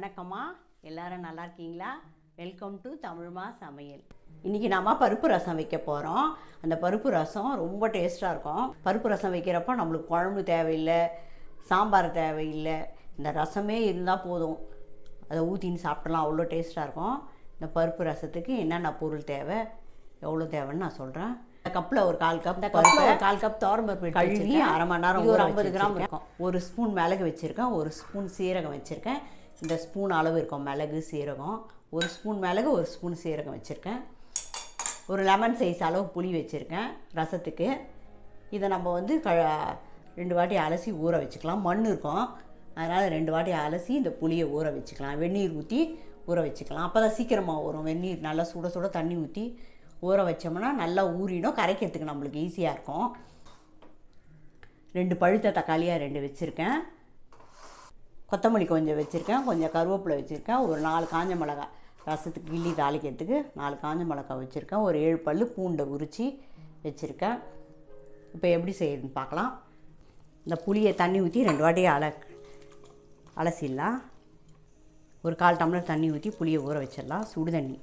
வணக்கம்மா. எல்லாரும் நல்லா இருக்கீங்களா? வெல்கம் டு தமிழ்மா சமையல். இன்றைக்கி நாம பருப்பு ரசம் வைக்க போகிறோம் அந்த பருப்பு ரசம் ரொம்ப டேஸ்ட்டாக இருக்கும். பருப்பு ரசம் வைக்கிறப்போ நம்மளுக்கு குழம்பு தேவையில்லை சாம்பார் தேவையில்லை. இந்த ரசமே இருந்தால் போதும். அதை ஊற்றின்னு சாப்பிடலாம். அவ்வளோ டேஸ்ட்டாக இருக்கும். இந்த பருப்பு ரசத்துக்கு என்னென்ன பொருள் தேவை எவ்வளோ தேவைன்னு நான் சொல்கிறேன் கப்பில் ஒரு கால் கப் பருப்பு ஒரு கால் கப் தோரம்பருப்பு கழுவி அரை மணி நேரம் ஒரு ஐம்பது கிராம் இருக்கும். ஒரு ஸ்பூன் மிளகு வச்சுருக்கேன். ஒரு ஸ்பூன் சீரகம் வச்சுருக்கேன். இந்த ஸ்பூன் அளவு இருக்கும் மிளகு சீரகம். ஒரு ஸ்பூன் மிளகு ஒரு ஸ்பூன் சீரகம் வச்சுருக்கேன். ஒரு லெமன் சைஸ் அளவு புளி வச்சுருக்கேன் ரசத்துக்கு. இதை நம்ம வந்து க ரெண்டு வாட்டி அலசி ஊற வச்சுக்கலாம். மண் இருக்கும். அதனால் ரெண்டு வாட்டி அலசி இந்த புளியை ஊற வச்சுக்கலாம். வெந்நீர் ஊற்றி ஊற வச்சுக்கலாம். அப்போ தான் சீக்கிரமாக வரும். வெந்நீர் நல்லா சுட சுட தண்ணி ஊற்றி ஊற வச்சோம்னா நல்லா ஊறிடும். கரைக்கிறதுக்கு நம்மளுக்கு ஈஸியாக இருக்கும். ரெண்டு பழுத்த தக்காளியாக ரெண்டு வச்சுருக்கேன். கொத்தமல்லி கொஞ்சம் வச்சுருக்கேன் கொஞ்சம் கருவேப்பிலை வச்சுருக்கேன் ஒரு நாலு காஞ்ச மிளகா ரசத்துக்கு கிள்ளி தாளிக்கிறதுக்கு நாலு காஞ்ச மிளகா வச்சுருக்கேன் ஒரு ஏழு பல்லு பூண்டை உரித்து வச்சுருக்கேன். இப்போ எப்படி செய்யுதுன்னு பார்க்கலாம். இந்த புளியை தண்ணி ஊற்றி ரெண்டு வாட்டி அல அலசிடலாம். ஒரு கால் டம்ளர் தண்ணி ஊற்றி புளியை ஊற வச்சிடலாம். சுடு தண்ணி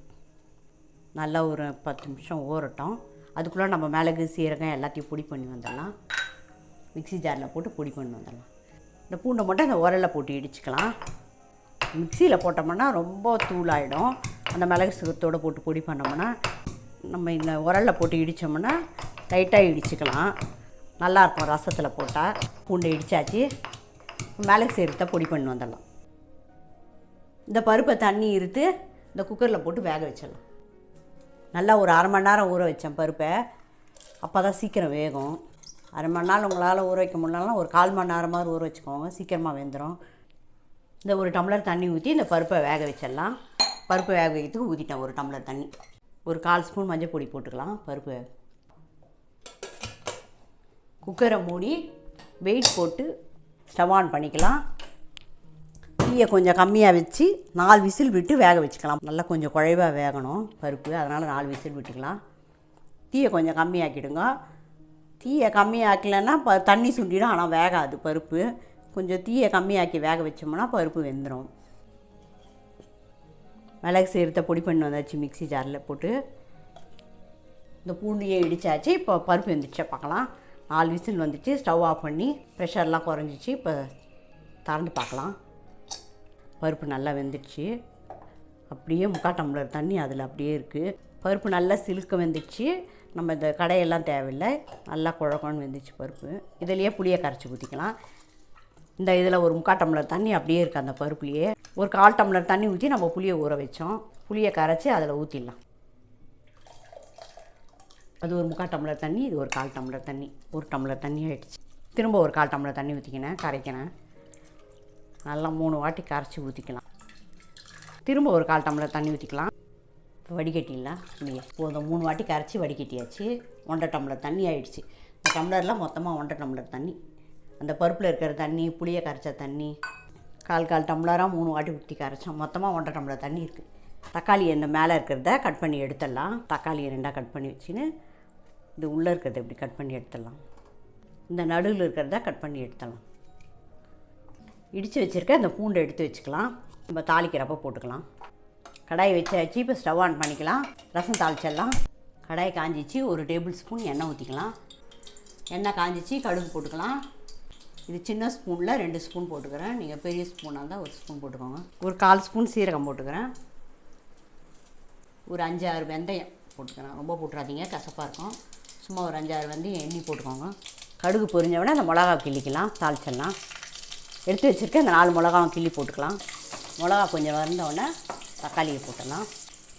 நல்லா ஒரு பத்து நிமிஷம் ஊறட்டும். அதுக்குள்ளே நம்ம மிளகு சீரகம் எல்லாத்தையும் பொடி பண்ணி வந்துடலாம். மிக்சி ஜாரில் போட்டு பொடி பண்ணி வந்துடலாம். இந்த பூண்டை மட்டும் இந்த உரலில் போட்டு இடிச்சுக்கலாம். மிக்சியில் போட்டோம்னா ரொம்ப தூளாயிடும். அந்த மிளகு சுகத்தோடு போட்டு பொடி பண்ணோம்னா நம்ம இந்த உரலில் போட்டு இடித்தோம்னா டைட்டாக இடிச்சுக்கலாம். நல்லாயிருக்கும் ரசத்தில் போட்டால் பூண்டை இடித்தாச்சு மிளகு சீரகத்தை பொடி பண்ணி வந்துடலாம். இந்த பருப்பை தண்ணி இருத்து இந்த குக்கரில் போட்டு வேக வச்சிடலாம். நல்லா ஒரு அரை மணி நேரம் ஊற வச்சேன் பருப்பை. அப்போ தான் சீக்கிரம் வேகும். அரை மணி நாள் உங்களால் ஊற வைக்க முடியலனாலும் ஒரு கால் மணி நேரம் மாதிரி ஊற வச்சுக்கோங்க. சீக்கிரமாக வெந்துடும் இந்த ஒரு டம்ளர் தண்ணி ஊற்றி இந்த பருப்பை வேக வச்சிடலாம். பருப்பு வேக வைக்கிறதுக்கு ஊற்றிட்டேன் ஒரு டம்ளர் தண்ணி. ஒரு கால் ஸ்பூன் மஞ்சள் பொடி போட்டுக்கலாம் பருப்பு. வேக குக்கரை மூடி வெயிட் போட்டு ஸ்டவ் ஆன் பண்ணிக்கலாம். தீயை கொஞ்சம் கம்மியாக வச்சு நாலு விசில் விட்டு வேக வச்சுக்கலாம். நல்லா கொஞ்சம் குழைவாக வேகணும் பருப்பு. அதனால் நாலு விசில் விட்டுக்கலாம். தீயை கொஞ்சம் கம்மியாக்கிடுங்க. தீயை கம்மியாக்கலைன்னா ப தண்ணி சுண்டிடும். ஆனால் வேகாது பருப்பு. கொஞ்சம் தீயை கம்மியாக்கி வேக வச்சோம்னா பருப்பு வெந்துடும் மிளகு சேர்த்த பொடி பண்ணி வந்தாச்சு மிக்ஸி ஜாரில் போட்டு. இந்த பூண்டியை இடித்தாச்சு இப்போ பருப்பு வெந்துச்சு பார்க்கலாம். நாலு விசில் வந்துச்சு. ஸ்டவ் ஆஃப் பண்ணி ப்ரெஷர்லாம் குறைஞ்சிச்சு. இப்போ திறந்து பார்க்கலாம். பருப்பு நல்லா வெந்துடுச்சு அப்படியே முக்கால் டம்ளர் தண்ணி அதில் அப்படியே இருக்குது பருப்பு நல்லா சிலுக்க வெந்துடுச்சு. நம்ம இந்த கடையெல்லாம் தேவையில்லை. நல்லா குழக்கம்னு வெந்துச்சு பருப்பு. இதுலேயே புளியை கரைச்சி ஊற்றிக்கலாம் இந்த இதில் ஒரு முக்கால் டம்ளர் தண்ணி அப்படியே இருக்குது அந்த பருப்புலேயே. ஒரு கால் டம்ளர் தண்ணி ஊற்றி நம்ம புளியை ஊற வச்சோம். புளியை கரைச்சி அதில் ஊற்றிடலாம் அது ஒரு முக்கால் டம்ளர் தண்ணி இது ஒரு கால் டம்ளர் தண்ணி. ஒரு டம்ளர் தண்ணி ஆகிடுச்சு திரும்ப ஒரு கால் டம்ளர் தண்ணி ஊற்றிக்கினேன் கரைக்கினேன் நல்லா மூணு வாட்டி கரைச்சி ஊற்றிக்கலாம் திரும்ப ஒரு கால் டம்ளர் தண்ணி ஊற்றிக்கலாம் வடிகட்டிடலாம். இல்லையே போதும். மூணு வாட்டி கரைச்சி வடிகட்டியாச்சு. ஒன்றரை டம்ளர் தண்ணி ஆயிடுச்சு. இந்த டம்ளர்லாம் மொத்தமாக ஒன்றரை டம்ளர் தண்ணி. அந்த பருப்பில் இருக்கிற தண்ணி புளியை கரைச்ச தண்ணி கால் கால் டம்ளராக மூணு வாட்டி ஊற்றி கரைச்சோம். மொத்தமாக ஒன்றரை டம்ளர் தண்ணி இருக்குது தக்காளி இந்த மேலே இருக்கிறத கட் பண்ணி எடுத்துடலாம். தக்காளியை ரெண்டாக கட் பண்ணி வச்சுன்னு இது உள்ளே இருக்கிறத இப்படி கட் பண்ணி எடுத்துடலாம். இந்த நடுவில் இருக்கிறத கட் பண்ணி எடுத்துடலாம். இடித்து வச்சுருக்க இந்த பூண்டை எடுத்து வச்சுக்கலாம். நம்ம தாளிக்கிறப்ப போட்டுக்கலாம். கடாய் வச்சாச்சு. இப்போ ஸ்டவ் ஆன் பண்ணிக்கலாம். ரசம் தாளிச்சிடலாம். கடாய் காஞ்சிச்சு. ஒரு டேபிள் ஸ்பூன் எண்ணெய் ஊற்றிக்கலாம் எண்ணெய் காஞ்சிச்சு. கடுகு போட்டுக்கலாம். இது சின்ன ஸ்பூனில் ரெண்டு ஸ்பூன் போட்டுக்கிறேன். நீங்கள் பெரிய ஸ்பூனாக இருந்தால் ஒரு ஸ்பூன் போட்டுக்கோங்க. ஒரு கால் ஸ்பூன் சீரகம் போட்டுக்கிறேன். ஒரு அஞ்சாறு வெந்தயம் போட்டுக்கிறேன். ரொம்ப போட்டுறாதீங்க. கசப்பாக இருக்கும். சும்மா ஒரு அஞ்சாறு வெந்தயம் எண்ணி போட்டுக்கோங்க. கடுகு பொரிஞ்சவுடனே அந்த மிளகா கிள்ளிக்கலாம். தாளிச்சிடலாம். எடுத்து வச்சுருக்கேன் அந்த நாலு மிளகாவும் கிள்ளி போட்டுக்கலாம். மிளகா கொஞ்சம் வறந்தவுடனே தக்காளியை போட்டலாம்.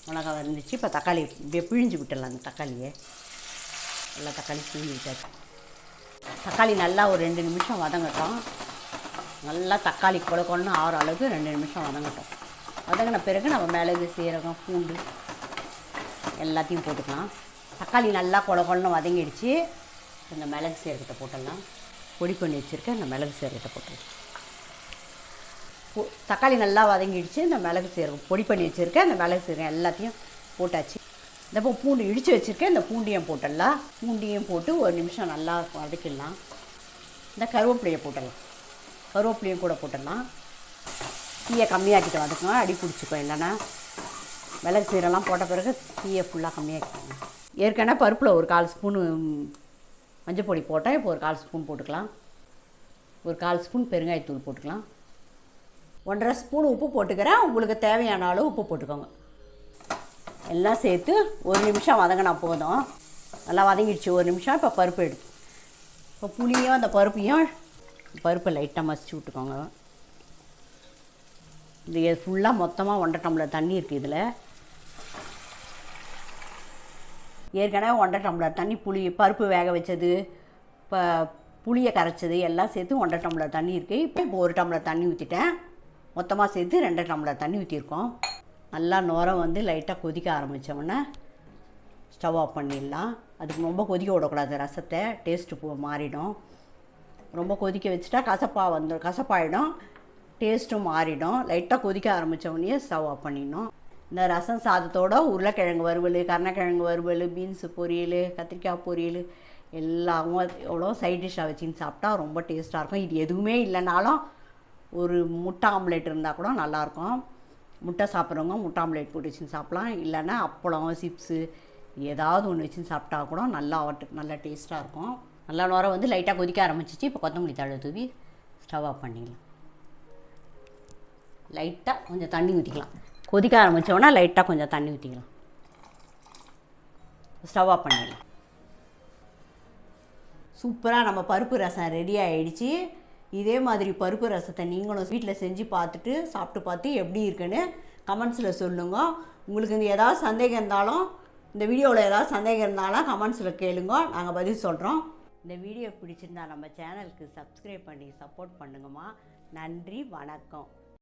மிளகா வந்துச்சு இப்போ தக்காளி இப்படியே பிழிஞ்சு விட்டுடலாம் அந்த தக்காளியை. நல்லா தக்காளி பிழிஞ்சு விட்டாச்சு. தக்காளி நல்லா ஒரு ரெண்டு நிமிஷம் வதங்கட்டும். நல்லா தக்காளி குழக்கொன்னு ஆற அளவுக்கு ரெண்டு நிமிஷம் வதங்கட்டும். வதங்கின பிறகு நம்ம மிளகு சீரகம் பூண்டு எல்லாத்தையும் போட்டுக்கலாம். தக்காளி நல்லா குழக்கொன்னு வதங்கிடுச்சு. இந்த மிளகு சீரகத்தை போட்டுடலாம். பொடி பண்ணி வச்சுருக்கேன் இந்த மிளகு சீரகத்தை போட்டுடலாம் தக்காளி நல்லா வதங்கிடுச்சு இந்த மிளகு சீரகம் பொடி பண்ணி வச்சுருக்கேன். இந்த மிளகு சீரகம் எல்லாத்தையும் போட்டாச்சு. இந்த இப்போ பூண்டு இடித்து வச்சுருக்கேன். இந்த பூண்டையும் போட்டுடலாம். பூண்டையும் போட்டு ஒரு நிமிஷம் நல்லா வதக்கிடலாம். இந்த கருவேப்பிலையை போட்டுடலாம். கருவேப்பிலையும் கூட போட்டுடலாம். தீயை கம்மியாக்கிட்டு வதக்கணும். அடி பிடிச்சிக்கும் இல்லைன்னா. மிளகு சீரெல்லாம் போட்ட பிறகு தீயை ஃபுல்லாக கம்மியாக்கிக்கோங்க. ஏற்கனவே பருப்பில் ஒரு கால் ஸ்பூனு மஞ்சள் பொடி போட்டேன். இப்போ ஒரு கால் ஸ்பூன் போட்டுக்கலாம். ஒரு கால் ஸ்பூன் பெருங்காயத்தூள் போட்டுக்கலாம். ஒன்றரை ஸ்பூன் உப்பு போட்டுக்கிறேன். உங்களுக்கு தேவையான அளவு உப்பு போட்டுக்கோங்க. எல்லாம் சேர்த்து ஒரு நிமிஷம் வதங்கினா போதும். நல்லா வதங்கிடுச்சு. ஒரு நிமிஷம் இப்போ பருப்பு எடுத்து. இப்போ புளியும் அந்த பருப்பையும் பருப்பை லைட்டாக மசிச்சு விட்டுக்கோங்க. இது ஃபுல்லாக மொத்தமாக ஒன்றரை டம்ளர் தண்ணி இருக்குது இதில். ஏற்கனவே ஒன்றரை டம்ளர் தண்ணி புளி பருப்பு வேக வச்சது இப்போ புளியை கரைச்சது எல்லாம் சேர்த்து ஒன்றரை டம்ளர் தண்ணி இருக்குது இப்போ இப்போ ஒரு டம்ளர் தண்ணி ஊற்றிட்டேன் மொத்தமாக சேர்த்து ரெண்டு டம்ளர் தண்ணி ஊற்றிருக்கோம் நல்லா நுரம் வந்து லைட்டாக கொதிக்க ஆரம்பித்தோடனே ஸ்டவ் ஆஃப் பண்ணிடலாம். அதுக்கு ரொம்ப கொதிக்க விடக்கூடாது. ரசத்தை டேஸ்ட்டு போ மாறிடும். ரொம்ப கொதிக்க வச்சுட்டா கசப்பாக வந்து கசப்பாயிடும். டேஸ்ட்டும் மாறிடும். லைட்டாக கொதிக்க ஆரம்பித்தவொடனே ஸ்டவ் ஆஃப் பண்ணிடணும். இந்த ரசம் சாதத்தோட உருளைக்கிழங்கு வறுவல் கருணக்கிழங்கு வறுவல் பீன்ஸு பொரியல் கத்திரிக்காய் பொரியல் எல்லாமும் எவ்வளோ சைட் டிஷ்ஷாக வச்சுன்னு சாப்பிட்டா ரொம்ப டேஸ்ட்டாக இருக்கும். இது எதுவுமே இல்லைனாலும் ஒரு முட்டை ஆம்லேட் இருந்தால் கூட நல்லாயிருக்கும். முட்டை சாப்பிட்றவங்க முட்டை ஆம்லேட் போட்டு வச்சுன்னு சாப்பிட்லாம். இல்லைன்னா அப்பளம் சிப்ஸு ஏதாவது ஒன்று வச்சுன்னு சாப்பிட்டா கூட நல்லா நல்லா டேஸ்ட்டாக இருக்கும். நல்லா நேரம் வந்து லைட்டாக கொதிக்க ஆரம்பிச்சிச்சு. இப்போ கொத்தமல்லி தழை தூவி ஸ்டவ் ஆஃப் பண்ணிக்கலாம். லைட்டாக கொஞ்சம் தண்ணி ஊற்றிக்கலாம் கொதிக்க ஆரம்பித்தோன்னா லைட்டாக கொஞ்சம் தண்ணி ஊற்றிக்கலாம் ஸ்டவ் ஆஃப் பண்ணிடலாம். சூப்பராக நம்ம பருப்பு ரசம் ரெடி ஆகிடுச்சு இதே மாதிரி பருப்பு ரசத்தை நீங்களும் வீட்டில் செஞ்சு பார்த்துட்டு சாப்பிட்டு பார்த்து எப்படி இருக்குன்னு கமெண்ட்ஸில் சொல்லுங்கள் உங்களுக்கு இந்த ஏதாவது சந்தேகம் இருந்தாலும் இந்த வீடியோவில் ஏதாவது சந்தேகம் இருந்தாலும் கமெண்ட்ஸில் கேளுங்க. நாங்கள் பதில் சொல்கிறோம் இந்த வீடியோ பிடிச்சிருந்தா நம்ம சேனலுக்கு சப்ஸ்கிரைப் பண்ணி சப்போர்ட் பண்ணுங்கம்மா. நன்றி வணக்கம்.